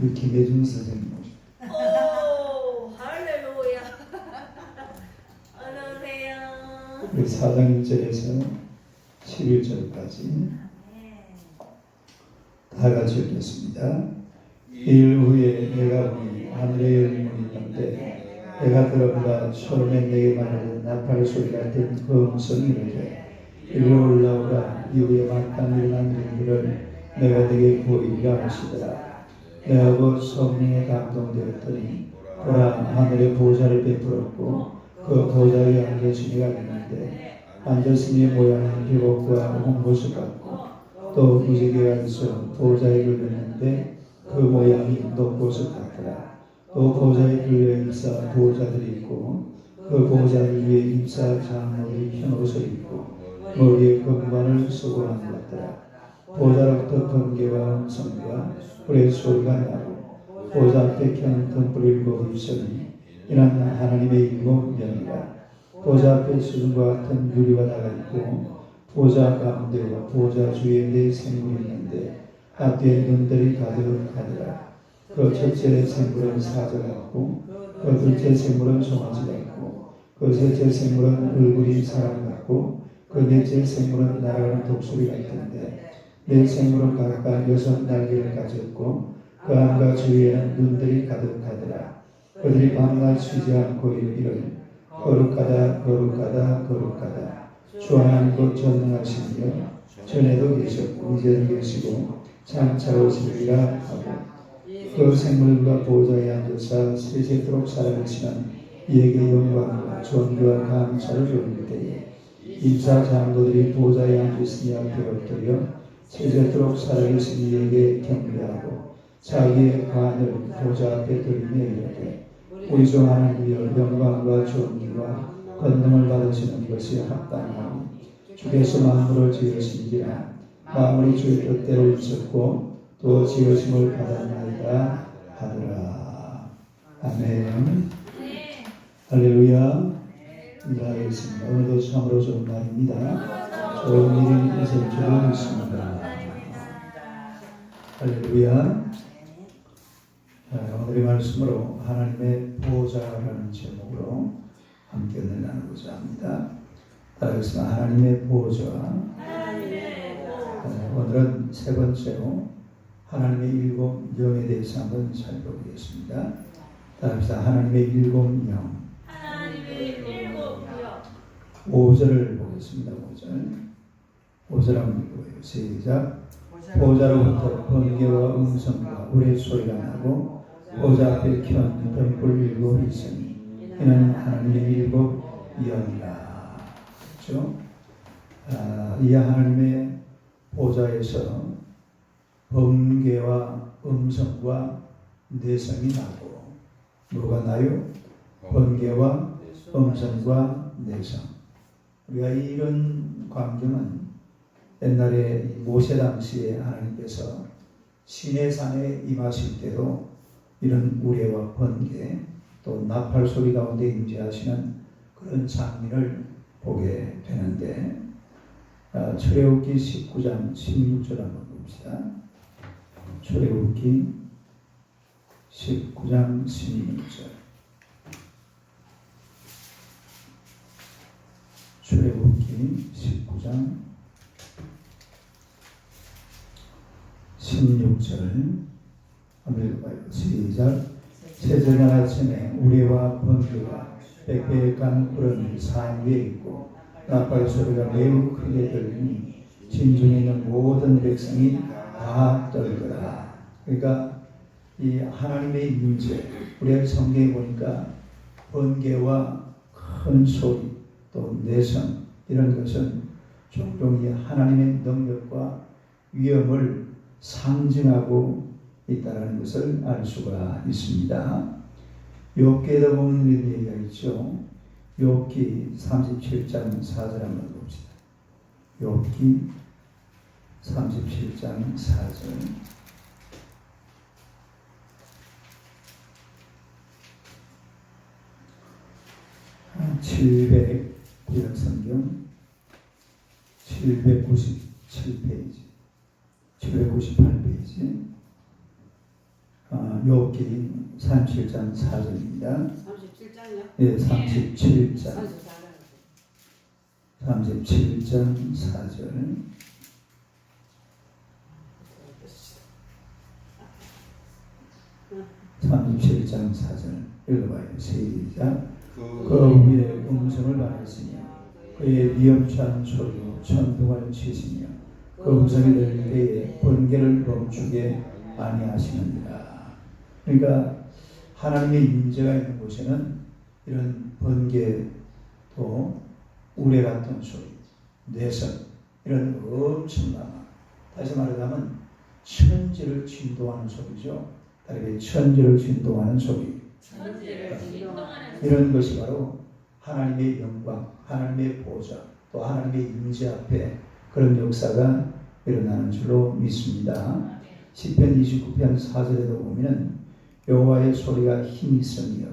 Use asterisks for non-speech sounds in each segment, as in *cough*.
우리 김혜준 선생님 모십니다. 오, 할렐루야. *laughs* 어서 오세요. 우리 4장 1절에서 11절까지 다 같이 읽겠습니다. 일 후에 내가 보니 하늘에 열린 문이 있는데 내가 들어보다 처음에 내게 말하는 나팔 소리가 같은 그 음성이 이르되 이리로 올라오라 이후에 마땅히 일어난 일을 내가 네게 보이리라 하시더라 그 성령에 감동되었더니 보라 하늘에 보좌를 베풀었고 그 보좌 위에 앉으신 이가 있는데 이의 모양은 비복과 홍보수 같고 또 무지개가 있어 보좌에 걸렸는데 그 모양이 높보수 같더라. 또 보좌에 걸려 임사 보호자들이 있고 그 보좌 위에 임사 장로들이 흰 옷을 입고 머리에 금관을 쓰고 한 것더라 보좌로부터 번개와 음성과 불의 소리가 나고 보좌 앞에 켜는 등불 일곱 있으니 이는 하나님의 일곱 명이라. 보좌 앞에 수준과 같은 유리가 나가 있고 보좌 가운데와 보좌 주위에 네 생물이 있는데 앞뒤에 눈들이 가득하더라. 그 첫째 생물은 사자 같고 그 둘째 생물은 송아지 같고 그 셋째 생물은 얼굴이 사람 같고 그 넷째 생물은 날아가는 독수리 같은데 네 생물은 각각 여섯 날개를 가졌고 그 안과 주위에는 눈들이 가득하더라. 그들이 밤낮 쉬지 않고 이르기를 거룩하다 거룩하다 거룩하다. 주 하나님 전능하시며 전에도 계셨고 이제도 계시고 장차 오시리라 하고. 그 생물과 보좌에 앉아서 세세토록 살아계시는 이에게 영광과 존귀와 감사를 돌릴 때에 임사 장로들이 보좌에 앉으시니 앞에 엎드려 세세토록 살아계신 이에게 경배하고 자기의 관을 보좌 앞에 들며 이르되 우리 중 하나님이여 영광과 존귀와 권능을 받으시는 것이 합당하니 주께서 만물을 지으신지라. 만물이 주의 뜻대로 있었고 또 지으심을 받았나이다 하더라. 아멘. 할렐루야. 인사하겠습니다. 오늘도 참으로 좋은 날입니다. 좋은 일이 있을 줄로 믿습니다 할렐루야 자, 오늘의 말씀으로 하나님의 보좌라는 제목으로 함께 은혜 나누고자 합니다. 따라서 하나님의 보좌. 네, 오늘은 세 번째로 하나님의 일곱 영에 대해서 한번 살펴보겠습니다. 따라서 하나님의 일곱 영. 하나님의 일곱 영. 5절을 보겠습니다. 5절. 5절 한번 읽어요. 시작. 보좌로부터 번개와 음성과 우레 소리가 나고 보좌 앞에 켠 등불 일곱 있으니 이는 하나님의 일곱 영이라 그렇죠? 아, 이 하나님의 보좌에서 번개와 음성과 내성이 나고 뭐가 나요? 번개와 음성과 내성 우리가 이런 광경은 옛날에 모세 당시에 하나님께서 시내산에 임하실 때도 이런 우레와 번개 또 나팔 소리 가운데 임재하시는 그런 장면을 보게 되는데 아, 출애굽기 19장 16절 한번 봅시다. 출애굽기 19장 16절 출애굽기 19장 16절 한번 읽어봐요. 시작. 세전날 아침에 우리와 번개가 빽빽한 구름이 산 위에 있고 나팔 소리가 매우 크게 들리니 진중에 있는 모든 백성이 다 떨더라. 그러니까 이 하나님의 임재 우리가 성경에 보니까 번개와 큰 소리 또 내성 이런 것은 종종 이 하나님의 능력과 위엄을 상징하고 있다는 것을 알 수가 있습니다. 욥기에도 보면 이런 얘기가 있죠. 욥기 37장 4절 한번 봅시다. 욥기 37장 4절 칠백 구약 성경 797페이지 798페이지 아, 아, 욥기 37장 4절입니다. 37장이요? 예, 37장 34장. 37장 4절 37장 4절 읽어봐요. 시작 그 위에 음성을 말했으며 그의 위험찬 소리로 천둥을 치시며 그 음성이 들릴 때에 번개를 멈추게 아니하시느니라. 그러니까 하나님의 임재가 있는 곳에는 이런 번개도 우레 같은 소리, 뇌선 이런 엄청난 다시 말하자면 천지를 진동하는 소리죠. 다르게 천지를 진동하는 소리. 천지를 진동하는 이런 것이 바로 하나님의 영광, 하나님의 보좌, 또 하나님의 임재 앞에 그런 역사가 일어나는 줄로 믿습니다. 시편 29편 4절에도 보면은 여호와의 소리가 힘이 있으며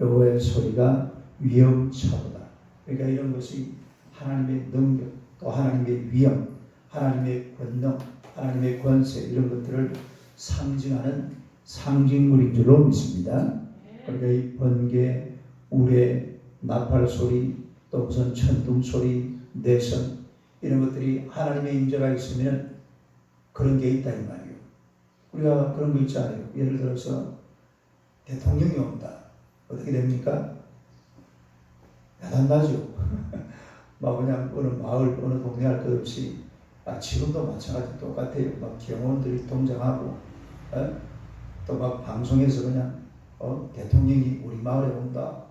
여호와의 소리가 위엄차보다. 그러니까 이런 것이 하나님의 능력, 또 하나님의 위엄, 하나님의 권능, 하나님의 권세 이런 것들을 상징하는 상징물인 줄로 믿습니다. 그러니까 이 번개, 우레, 나팔 소리, 또 무슨 천둥 소리, 내선 이런 것들이 하나님의 임재가 있으면 그런 게 있다 이 말이에요. 우리가 그런 거 있잖아요. 예를 들어서 대통령이 온다. 어떻게 됩니까? 야단나죠. *laughs* 막 그냥 어느 마을, 어느 동네 할 것 없이 아, 지금도 마찬가지 똑같아요. 막 경호원들이 동장하고 어? 또막 방송에서 그냥 어, 대통령이 우리 마을에 온다.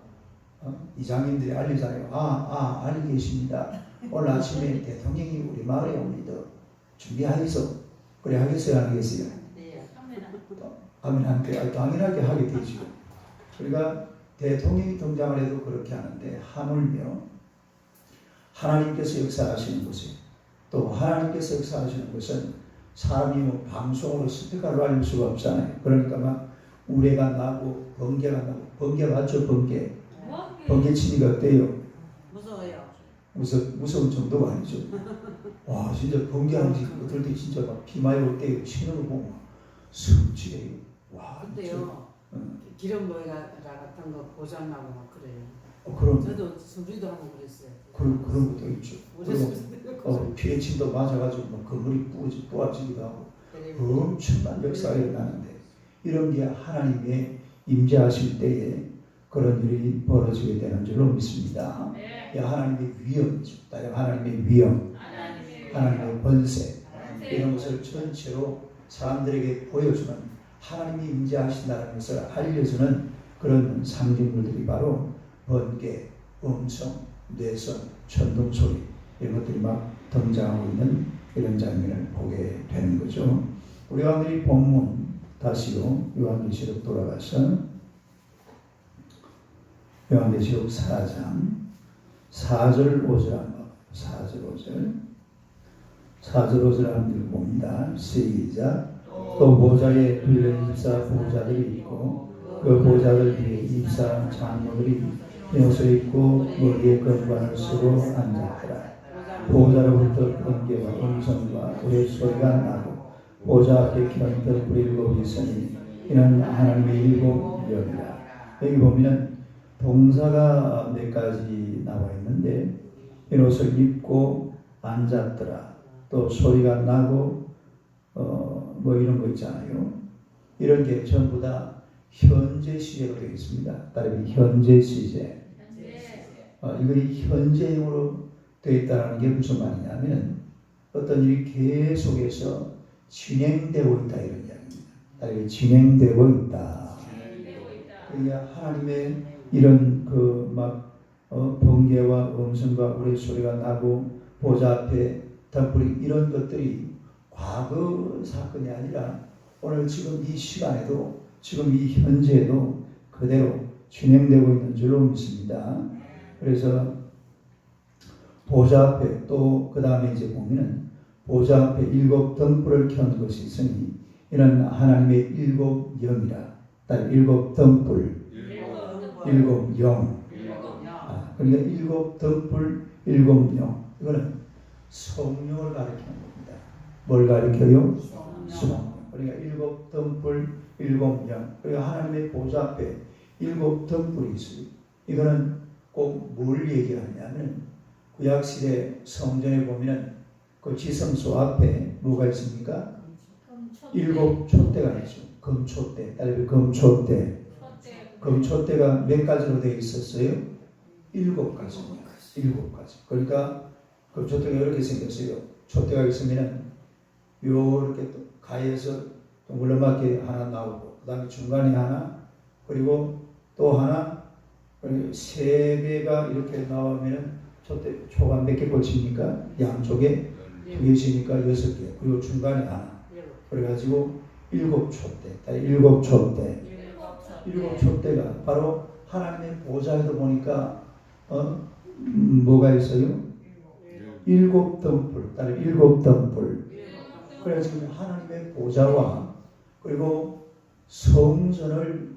어? 이장님들이 알리잖아요. 아, 아, 알리 계십니다. 오늘 아침에 대통령이 우리 마을에 옵니다. 준비하겠어. 그래 하겠어요, 안 하겠어요? 네. 하면 안 돼. 아, 당연하게 하게 되죠. 우리가 대통령이 등장을 해도 그렇게 하는데 하물며 하나님께서 역사하시는 곳에 또 하나님께서 역사하시는 곳은 사람이 뭐 방송으로 스피커로 알릴 수가 없잖아요. 그러니까 막 우레가 나고 번개가 나고 번개 맞죠 번개 번개 치니까 어때요? 무서 무서운 정도가 아니죠. 와 진짜 번개하는 지 어떨 때 진짜 막 비 많이 올 때 치는 거 보면 숨지게 와 진짜. 근데요. 응. 기름 모이라 같은 거 고장 나고 막 그래요. 어, 그런 저도 수리도 하고 그랬어요. 그런 그런 것도 있죠. 그리고 어, 피해침도 맞아가지고 뭐 건물이 부어지, 부어지기도 하고 엄청난 역사가 일어나는데 이런 게 하나님의 임재하실 때에 그런 일이 벌어지게 되는 줄로 믿습니다. 네. 야 하나님의 위엄이죠. 따라 하나님의 위엄, 하나님의 권세. 이런 것을 전체로 사람들에게 보여주는 하나님이 임재하신다는 것을 알려주는 그런 상징물들이 바로 번개, 음성, 뇌성, 천둥 소리 이런 것들이 막 등장하고 있는 이런 장면을 보게 되는 거죠. 우리 가운데 본문 다시요 요한계시록 돌아가서 요한계시록 4장 4절 5절 한번 4절 5절 4절 5절 한번 봅니다. 시작 또 보좌에 둘레 입사 보좌들이 있고 그 보좌들 위에 입사 장로들이 여서 있고 머리에 건반을 쓰고 앉았더라. 보좌로부터 번개와 음성과 우의 소리가 나고 보좌 앞에 켜있던 불이 일곱 있으니 이는 하나님의 일곱 영이라. 여기 보면은 동사가 몇 가지 나와 있는데 이 옷을 입고 앉았더라. 또 소리가 나고 어 뭐 이런 거 있잖아요. 이런 게 전부 다 현재 시제로 되어 있습니다. 따르면 현재 시제. 네. 어, 이거 현재형으로 되어 있다는 게 무슨 말이냐면 어떤 일이 계속해서 진행되고 있다 이런 이야기입니다. 따르게 진행되고 있다. 되고 있다. 그러니까 하나님의 이런 그막 어, 번개와 음성과 우리 소리가 나고 보좌 앞에 덤불이 이런 것들이 과거 사건이 아니라 오늘 지금 이 시간에도 지금 이 현재에도 그대로 진행되고 있는 줄로 믿습니다. 그래서 보좌 앞에 또 그 다음에 이제 보면은 보좌 앞에 일곱 등불을 켠 것이 있으니 이는 하나님의 일곱 영이라 딸 일곱 등불 일곱 영 일곱 아, 그러니까 일곱 등불 일곱 영 이거는 성령을 가리키는 겁니다. 뭘 가리켜요? 성령. 그러니까 일곱 등불, 일곱 영. 그러니까 하나님의 보좌 앞에 일곱 등불이 있어요. 이거는 꼭 뭘 얘기하냐면 구약 시대 성전에 보면 그 지성소 앞에 뭐가 있습니까? 일곱 촛대가 있죠. 금촛대, 딸비 금촛대. 금촛대가 몇 가지로 되어 있었어요? 일곱 가지입니다. 일곱 가지. 그러니까 금촛대가 이렇게 생겼어요. 촛대가 있으면은 요렇게 또 가에서 동글맞게 하나 나오고 그 다음에 중간에 하나 그리고 또 하나 그리고 세 개가 이렇게 나오면은 촛대 초가 몇 개 꽂힙니까? 양쪽에 두 개씩이니까 여섯 개 그리고 중간에 하나 그래가지고 일곱 촛대 딱 일곱 촛대 일곱 촛대가 바로 하나님의 보좌에도 보니까 어 음, 뭐가 있어요? 일곱 등불 따로 일곱 등불 그래서 지금 하나님의 보좌와 그리고 성전을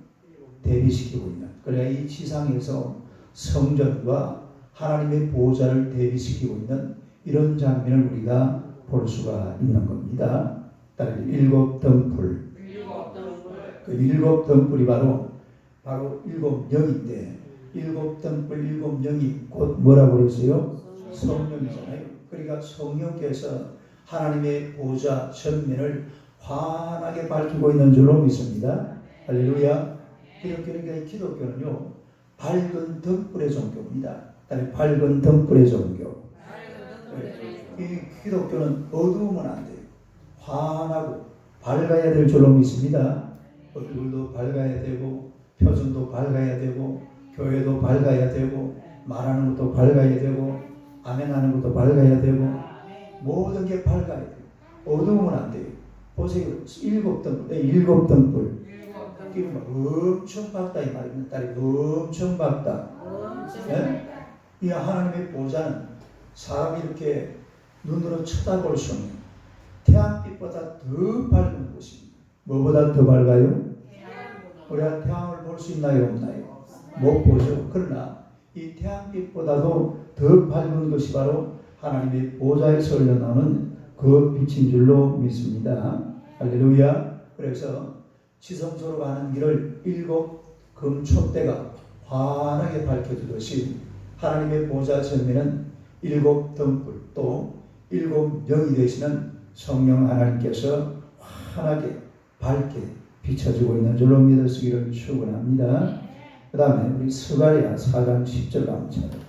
대비시키고 있는 그래야 이 지상에서 성전과 하나님의 보좌를 대비시키고 있는 이런 장면을 우리가 볼 수가 있는 겁니다. 따라 일곱 등불 그 일곱 등불이 바로 바로 일곱 영인데 일곱 등불 일곱 영이 곧 뭐라고 그랬어요? 성령이잖아요. 그러니까 성령께서 하나님의 보좌 전면을 환하게 밝히고 있는 줄로 믿습니다. 할렐루야. 기독교는 기독교는요 밝은 등불의 종교입니다. 그다음에 밝은 등불의 종교. 이 기독교는 어두우면 안 돼요. 환하고 밝아야 될 줄로 믿습니다. 얼굴도 밝아야 되고 표정도 밝아야 되고 교회도 밝아야 되고 말하는 것도 밝아야 되고 아멘하는 것도 밝아야 되고 모든 게 밝아야 돼요. 어두우면 안 돼요. 보세요. 일곱 등불, 네, 일곱 등불. 막 엄청 밝다 이 말입니다. 딸이 엄청 밝다. 예? 이 하나님의 보좌는 사람이 이렇게 눈으로 쳐다볼 수 없는 태양빛보다 더 밝은 곳입니다. 뭐보다 더 밝아요? 우리가 태양을 볼 수 있나요? 없나요? 못 보죠. 그러나 이 태양빛보다도 더 밝은 것이 바로 하나님의 보좌에서 흘러나오는 그 빛인 줄로 믿습니다. 할렐루야. 그래서 지성소로 가는 길을 일곱 금촛대가 환하게 밝혀주듯이 하나님의 보좌 전면은 일곱 등불 또 일곱 영이 되시는 성령 하나님께서 환하게 밝게 비춰주고 있는 줄로 믿으시기를 축원합니다. 그 다음에 우리 스가랴 4장 10절 한번 찾아봐요.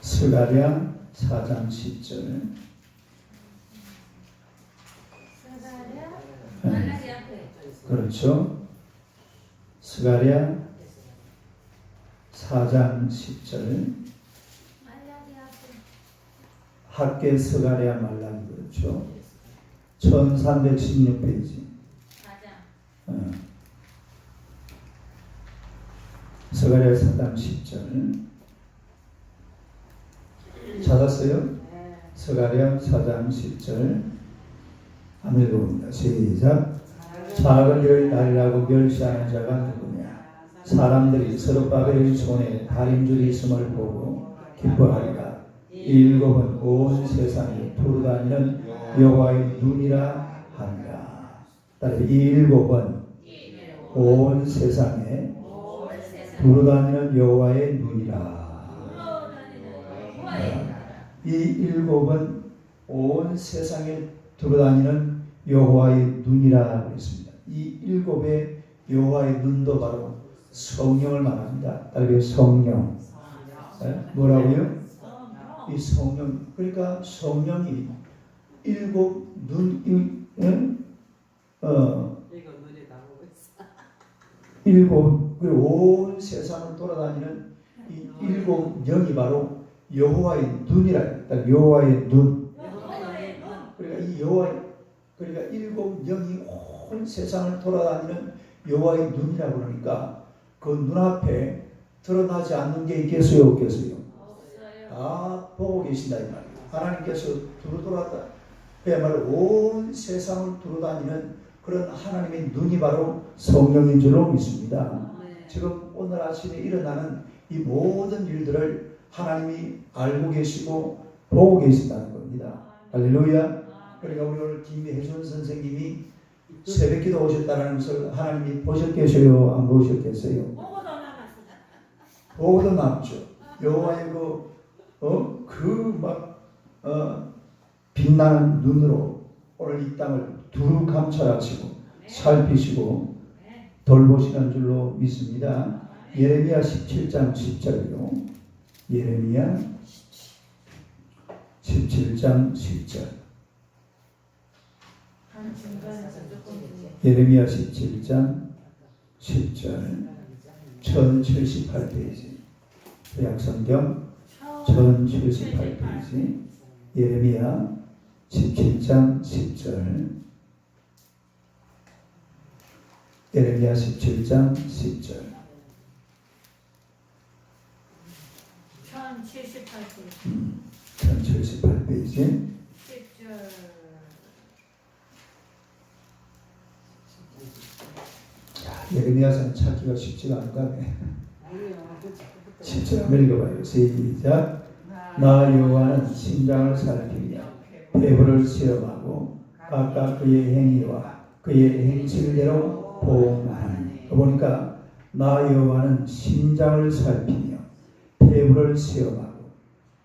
스가랴 4장 10절 그렇죠. 스가랴 4장 10절 학계 스가랴 말라기 그렇죠. 1316페이지. 어. 스가랴 4장 10절. 찾았어요? 스가랴 4장 10절. 한번 읽어봅니다. 시작. 작은 일을 날이라고 멸시하는 자가 누구냐? 사람들이 서로 바벨의 손에 다림줄이 있음을 보고 기뻐하리라. 이 일곱은 온 세상에 두루다니는 여호와의 눈이라 하니라 따라 이 일곱은 온 세상에 두루다니는 여호와의 눈이라 이 일곱은 온 세상에 두루다니는 여호와의 눈이라 그랬습니다. 이 일곱의 여호와의 눈도 바로 성령을 말합니다. 따르게 성령. 네? 뭐라고요? 이 성령. 그러니까 성령이 일곱 눈, 이, 예? 어. 일곱 그리고 온 세상을 돌아다니는 이 일곱 영이 바로 여호와의 눈이라. 그러니까 여호와의 눈. 그러니까 이 여호와 그러니까 일곱 영이 온 세상을 돌아다니는 여호와의 눈이라고 그러니까 그 눈앞에 드러나지 않는 게 있겠어요 없겠어요? 다 보고 계신다 이 말이에요. 하나님께서 두루 돌았다. 그야말로 온 세상을 두루다니는 그런 하나님의 눈이 바로 성령인 줄로 믿습니다. 지금 오늘 아침에 일어나는 이 모든 일들을 하나님이 알고 계시고 보고 계신다는 겁니다. 할렐루야. 그러니까 우리 오늘 김혜준 선생님이 새벽 기도 오셨다는 것을 하나님이 보셨겠어요? 안 보셨겠어요? 보고도 남았어. 보고도 남죠. 여호와의 그, 어, 그 막 어, 빛나는 눈으로 오늘 이 땅을 두루 감찰하시고 살피시고 네. 돌보시는 줄로 믿습니다. 예레미야 17장 10절이요. 예레미야 17장 10절. 한 중간에서 조금 예레미야 17장 10절. 1078페이지. 약성경 1078페이지. 예레미야 17장 10절. 예레미야 17장 10절. 1078분 1078페이지. 10절 예레미야서는 찾기가 쉽지가 네. 아니요. 10절 한번 읽어봐요. 시작. 나 여호와는 심장을 살피며 배부를 시험하고 각각 그의 행위와 그의 행실대로 보응하니. 그 보니까 나 여호와는 심장을 살피며 배부를 시험하고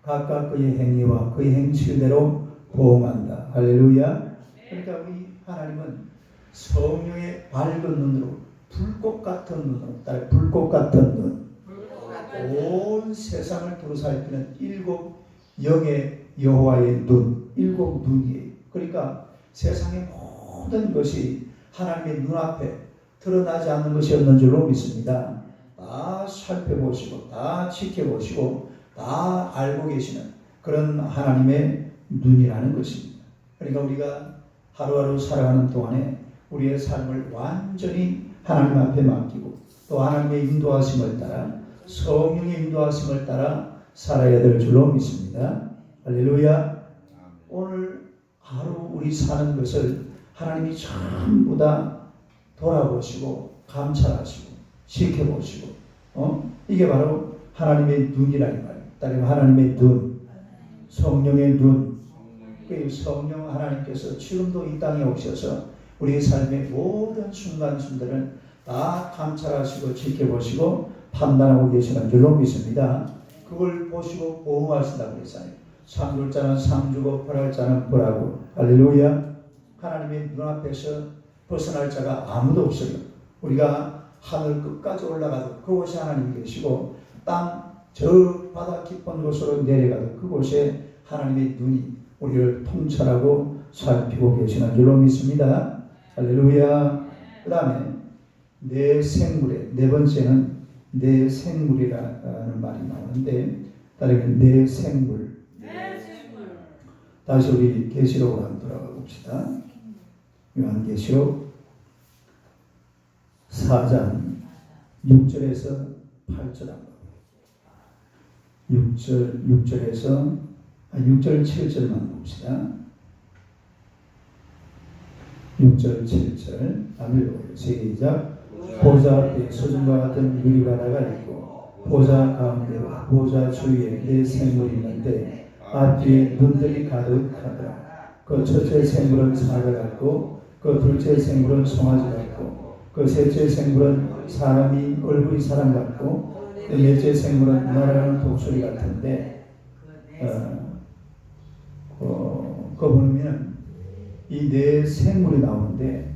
각각 그의 행위와 그의 행실대로 보응한다. 할렐루야. 그러니까 우리 하나님은 성령의 밝은 눈으로 불꽃 같은 눈으로 따라 불꽃 같은 눈. 온 세상을 두루 살피는 일곱 영의 여호와의 눈, 일곱 눈이에요. 그러니까 세상의 모든 것이 하나님의 눈앞에 드러나지 않는 것이 없는 줄로 믿습니다. 다 살펴보시고, 다 지켜보시고, 다 알고 계시는 그런 하나님의 눈이라는 것입니다. 그러니까 우리가 하루하루 살아가는 동안에 우리의 삶을 완전히 하나님 앞에 맡기고 또 하나님의 인도하심을 따라 성령의 인도하심을 따라 살아야 될 줄로 믿습니다. 할렐루야. 오늘 하루 우리 사는 것을 하나님이 전부 다 돌아보시고 감찰하시고 지켜보시고 어? 이게 바로 하나님의 눈이라는 말이에요. 따르면 하나님의 눈, 성령의 눈. 그 성령 하나님께서 지금도 이 땅에 오셔서 우리의 삶의 모든 순간순간들을 다 감찰하시고 지켜보시고 판단하고 계시는 줄로 믿습니다. 그걸 보시고 보호하신다고 그랬잖아요. 상줄 자는 상주고 벌할 자는 벌하고 할렐루야. 하나님의 눈앞에서 벗어날 자가 아무도 없어요. 우리가 하늘 끝까지 올라가도 그곳에 하나님이 계시고 땅 저 바다 깊은 곳으로 내려가도 그곳에 하나님의 눈이 우리를 통찰하고 살피고 계시는 줄로 믿습니다. 할렐루야. 그 다음에 내 생물에 네 번째는 내 생물이라는 말이 나오는데 다르게 내 생물 다시 우리 계시록으로 한번 돌아가 봅시다. 요한계시록 4장 6절에서 8절 한번 6절 6절에서 아, 6절 7절만 봅시다. 6절 7절 한번 읽어요. 시작 보좌 앞에 소중과 같은 유리바다가 있고 보좌 가운데와 보좌 주위에 네 생물이 있는데 앞뒤에 눈들이 가득하더라. 그 첫째 생물은 사자 같고 그 둘째 생물은 송아지 같고 그 셋째 생물은 사람이 얼굴이 사람 같고 그 넷째 생물은 날아가는 독수리 같은데 어, 어, 그 보면 이 네 생물이 나오는데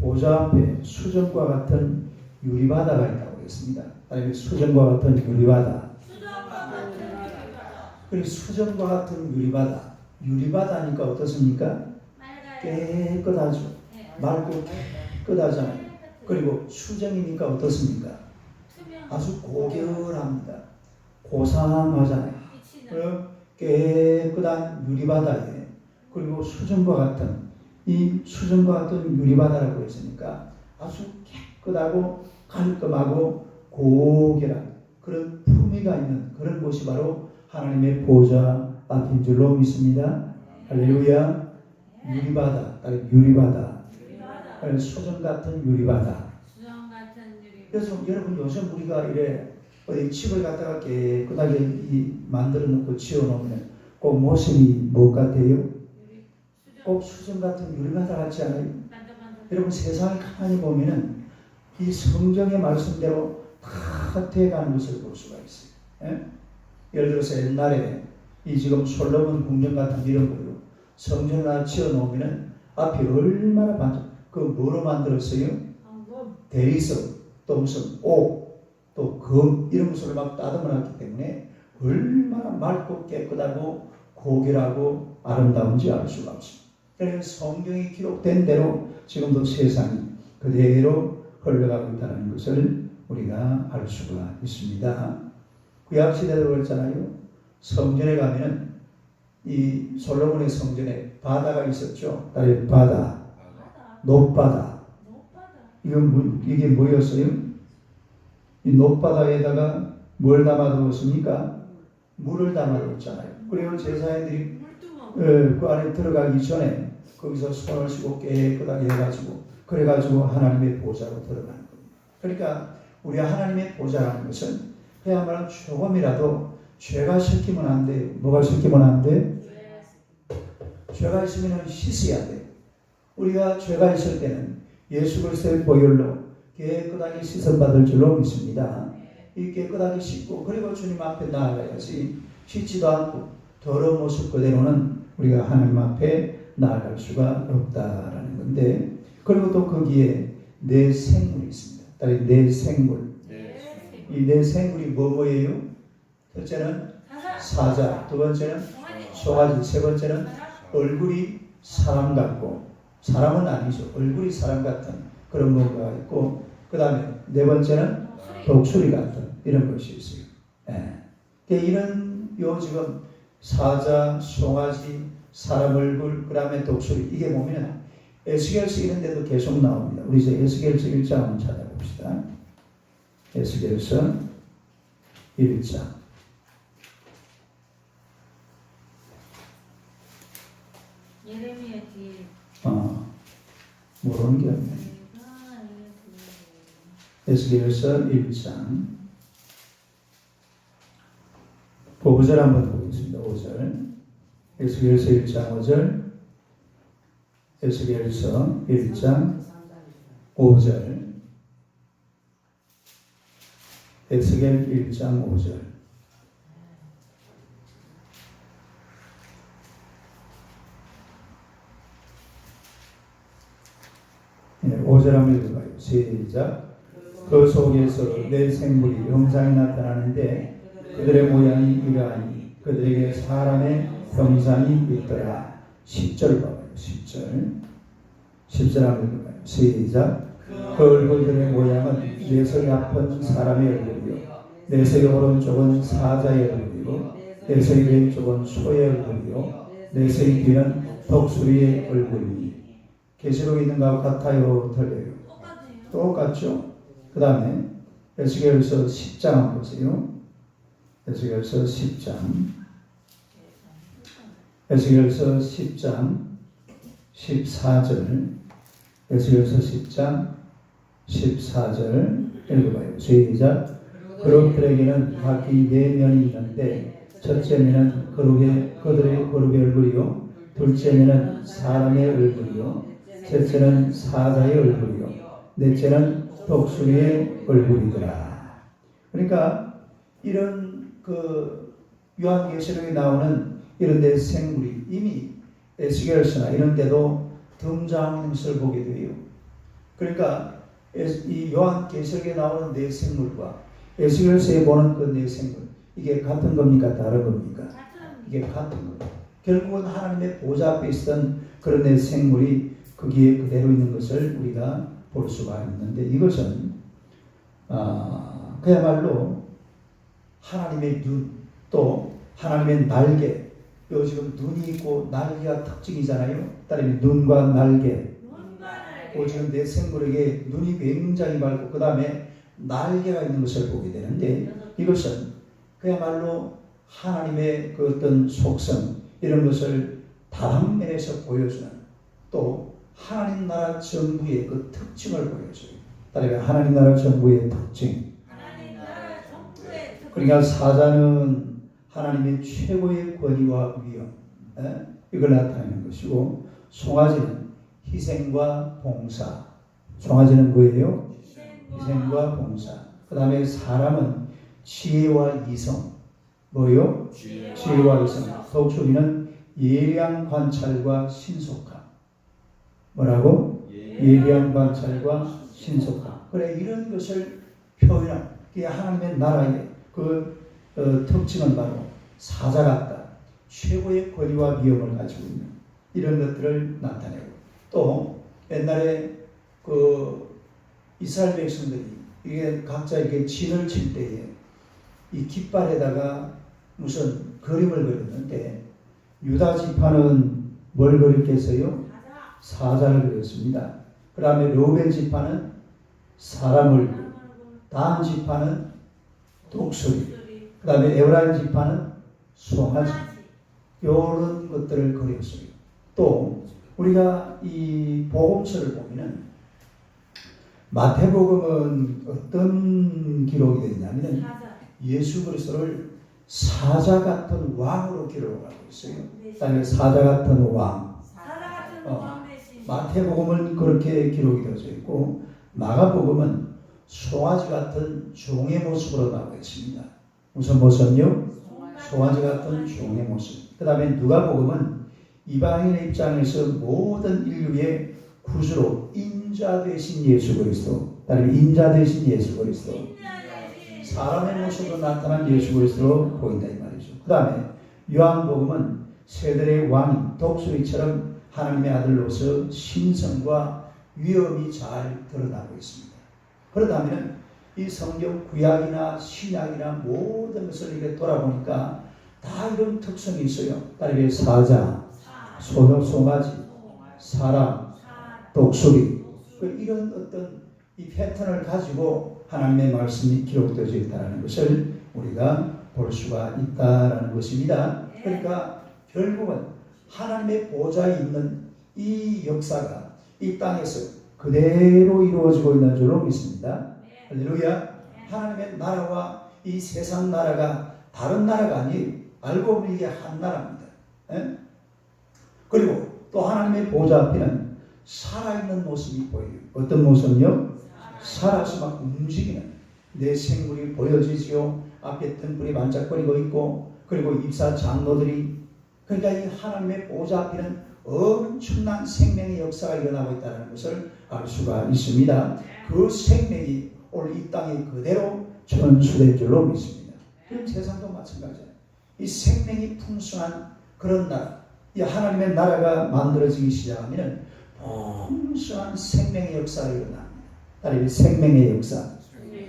보좌 앞에 수정과 같은 유리바다가 있다고 했습니다. 아니 수정과 같은 유리바다. 수정과 같은 유리바다 그리고 수정과 같은 유리바다. 유리바다니까 어떻습니까? 깨끗하죠. 네. 맑고 깨끗하잖아요. 그리고 수정이니까 어떻습니까? 아주 고결합니다. 고상하잖아요. 나 그리고 깨끗한 유리바다에 그리고 수정과 같은 이 수정과 같은 유리바다라고 했으니까 아주 깨끗하고 깔끔하고 고결한 그런 품위가 있는 그런 곳이 바로 하나님의 보좌 앞인 줄로 믿습니다. 할렐루야. 유리바다, 유리바다, 유리바다 수정 같은 유리바다. 그래서 여러분 요즘 우리가 이래 어디 집을 갖다가 깨끗하게 이 만들어 놓고 지어 놓으면 그 모습이 뭐 같아요? 꼭 수정 같은 유리마다 같지 않아요? 여러분 세상을 가만히 보면은 이 성경의 말씀대로 다 돼가는 것을 볼 수가 있어요. 예? 예를 들어서 옛날에 이 지금 솔로몬 궁전 같은 이런 걸로 성전을 하나 지어 놓으면은 앞이 얼마나 반짝 그 뭐로 만들었어요? 대리석 또 무슨 옥또금 이런 것으로 막 따듬어놨기 때문에 얼마나 맑고 깨끗하고 고결하고 아름다운지 알 수가 없습니다. 그래서 성경이 기록된 대로 지금도 세상이 그대로 흘러가고 있다는 것을 우리가 알 수가 있습니다. 구약 시대도 그랬잖아요. 성전에 가면은 이 솔로몬의 성전에 바다가 있었죠. 다리 바다, 바다. 높바다. 이건 뭐, 이게 뭐였어요? 이 높바다에다가 뭘 담아두었습니까? 물을 담아두었잖아요. 그리고 제사장들이. 어, 그 안에 들어가기 전에 거기서 손을 씻고 깨끗하게 해가지고 그래가지고 하나님의 보좌로 들어가는 겁니다. 그러니까 우리 하나님의 보좌라는 것은 그야말로 조금이라도 죄가 섞이면 안 돼요. 뭐가 섞이면 안 돼? 죄가 있으면 씻어야 돼. 우리가 죄가 있을 때는 예수 그리스도의 보혈로 깨끗하게 씻음 받을 줄로 믿습니다. 이 깨끗하게 씻고 그리고 주님 앞에 나아가야지 씻지도 않고 더러운 모습 그대로는 우리가 하나님 앞에 나아갈 수가 없다라는 건데 그리고 또 거기에 내 생물이 있습니다. 내 생물. 네. 이내 생물이 뭐 뭐예요? 첫째는. 사자, 두 번째는. 소가지, 세 번째는. 얼굴이 사람 같고 사람은 아니죠. 얼굴이 사람 같은 그런 뭔가가 있고 그 다음에 네 번째는. 독수리 같은 이런 것이 있어요. 예. 그러니까 이런 요 지금 사자, 송아지, 사람 얼굴, 그 다음에 독수리 이게 보면 에스겔서 이런 데도 계속 나옵니다. 우리 이제 에스겔서 1장 한번 찾아봅시다. 에스겔서 1장 예레미야 뒤에. 어, 모르는 게 없네. 에스겔서 1장 5절 한번 보겠습니다. 5절 에스겔서 1장 5절 에스겔서 1장 5절 에스겔 1장 5절 네, 5절 한번 읽어봐요. 시작 그 속에서 내 생물이 영상이 나타나는데 그들의 모양이 이러하니 그들에게 사람의 형상이 있더라. 10절 봐봐요. 10절 10절 한번 읽어봐요. 시작 그 얼굴들의 모양은 내석이 아픈 사람의 얼굴이요. 내석의 오른쪽은 사자의 얼굴이요. 내석의 왼쪽은 소의 얼굴이요. 내석의 뒤는 독수리의 얼굴이니 계시록 있는 것과 같아요. 틀려요. 똑같죠? 그 다음에 에스겔서 10장 한번 보세요. 에스겔서 10장. 에스겔서 10장 14절. 에스겔서 10장 14절 읽어봐요. 시작. 그룹들에게는 각기 네 면이 있는데 첫째 면은 그룹의 그들의 그룹의 얼굴이요 둘째 면은 사람의 얼굴이요 셋째는 사자의 얼굴이요 넷째는 독수리의 얼굴이더라. 그러니까 이런 그 요한계시록에 나오는 이런 데 생물이 이미 에스겔서나 이런 데도 등장하는 것을 보게 돼요. 그러니까 이 요한 계시록에 나오는 네 생물과 에스겔서에 보는 그네 생물 이게 같은 겁니까 다른 겁니까? 이게 같은 겁니다. 결국은 하나님의 보좌 앞에 있던 그런 내 생물이 거기에 그대로 있는 것을 우리가 볼 수가 있는데 이것은 아, 그야말로 하나님의 눈 또 하나님의 날개 요 지금 눈이 있고 날개가 특징이잖아요. 따르면 눈과 날개 지금 내 생물에게 눈이 굉장히 밝고 그 다음에 날개가 있는 것을 보게 되는데 이것은 그야말로 하나님의 그 어떤 속성 이런 것을 다른 면에서 보여주는 또 하나님 나라 정부의 그 특징을 보여줘요. 따라서 하나님 나라 정부의 특징. 하나님 나라 정부의 특- 그러니까 사자는 하나님의 최고의 권위와 위엄 에? 이걸 나타내는 것이고 송아지는 희생과 봉사. 송아지는 뭐예요? 희생과 봉사. 그 다음에 사람은 지혜와 이성. 뭐요? 지혜와 이성. 독수리는 예리한 관찰과 신속함. 뭐라고? 예리한 관찰과 신속함. 그래 이런 것을 표현한 게 하나님의 나라의 그 어, 특징은 바로 사자 같다. 최고의 권위와 위엄을 가지고 있는 이런 것들을 나타내고 또 옛날에 그 이스라엘 백성들이 이게 각자 이렇게 진을 칠 때에 이 깃발에다가 무슨 그림을 그렸는데 유다 지파는 뭘 그렸겠어요? 사자를 그렸습니다. 그 다음에 로벤 지파는 사람을 단 지파는 독수리 그 다음에 에브라임 지파는 송아지 이런 것들을 그렸어요. 또 우리가 이 복음서를 보면은 마태복음은 어떤 기록이 되냐면은 예수 그리스도를 사자 같은 왕으로 기록하고 있어요. 그다음에 사자 같은 왕. 어, 마태복음은 그렇게 기록이 되어져 있고 마가복음은 송아지 같은 종의 모습으로 나오고 있습니다. 무슨 모습요? 송아지 같은 종의 모습. 그 다음에 누가복음은 이방인의 입장에서 모든 인류의 구주로 인자 되신 예수 그리스도. 그다음에 인자 되신 예수 그리스도. 사람의 모습으로 나타난 예수 그리스도로 보인다 이 말이죠. 그 다음에 요한복음은 세들의 왕인 독수리처럼 하나님의 아들로서 신성과 위엄이 잘 드러나고 있습니다. 그러다면 이 성경 구약이나 신약이나 모든 것을 이렇게 돌아보니까 다 이런 특성이 있어요. 따르게 사자, 소녀, 송아지, 사람, 독수리 그 이런 어떤 이 패턴을 가지고 하나님의 말씀이 기록되어져 있다는 것을 우리가 볼 수가 있다라는 것입니다. 그러니까 결국은 하나님의 보좌에 있는 이 역사가 이 땅에서 그대로 이루어지고 있는 줄로 믿습니다. 할렐루야. 하나님의 나라와 이 세상 나라가 다른 나라가 아니 알고 보니 이게 한 나라입니다. 예? 그리고 또 하나님의 보좌 앞에는 살아있는 모습이 보여요. 어떤 모습요? 살아서 막 움직이는 내 생물이 보여지지요. 앞에 등불이 반짝거리고 있고 그리고 입사 장로들이 그러니까 이 하나님의 보좌 앞에는 엄청난 생명의 역사가 일어나고 있다는 것을 알 수가 있습니다. 그 생명이 오늘 이 땅에 그대로 전수된 줄로 믿습니다. 그럼 세상도 마찬가지예요. 이 생명이 풍성한 그런 나라, 이 하나님의 나라가 만들어지기 시작하면 풍성한 생명의 역사가 일어납니다. 생명의 역사.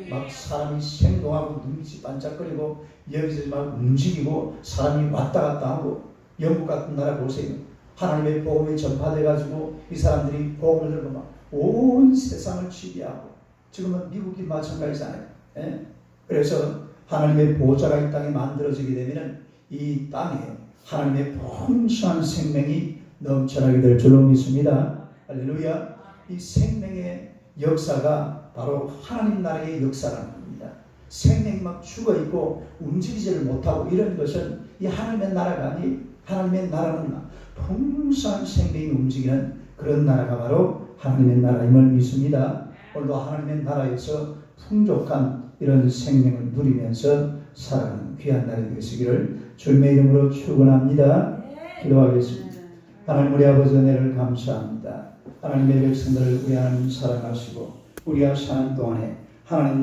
막 사람이 생동하고 눈빛이 반짝거리고 여기서 막 움직이고 사람이 왔다 갔다 하고 영국 같은 나라 보세요. 하나님의 복음이 전파돼 가지고 이 사람들이 복음을 들고 막 온 세상을 지배하고 지금은 미국이 마찬가지잖아요. 예? 그래서 하나님의 보좌가 이 땅에 만들어지게 되면은 이 땅에 하나님의 풍성한 생명이 넘쳐나게 될 줄로 믿습니다. 할렐루야. 이 생명의 역사가 바로 하나님 나라의 역사라는 겁니다. 생명이 막 죽어 있고 움직이지를 못하고 이런 것은 이 하나님의 나라가 아니 하나님의 나라는 풍성한 생명이 움직이는 그런 나라가 바로 하나님의 나라임을 믿습니다. 오늘도 하나님의 나라에서 풍족한 이런 생명을 누리면서 살아가는 귀한 날이 되시기를 주님의 이름으로 축원합니다. 기도하겠습니다. 하나님 우리 아버지 은혜를 감사합니다. 하나님의 백성들을 우리 하나님 사랑하시고 우리가 사는 동안에 하나님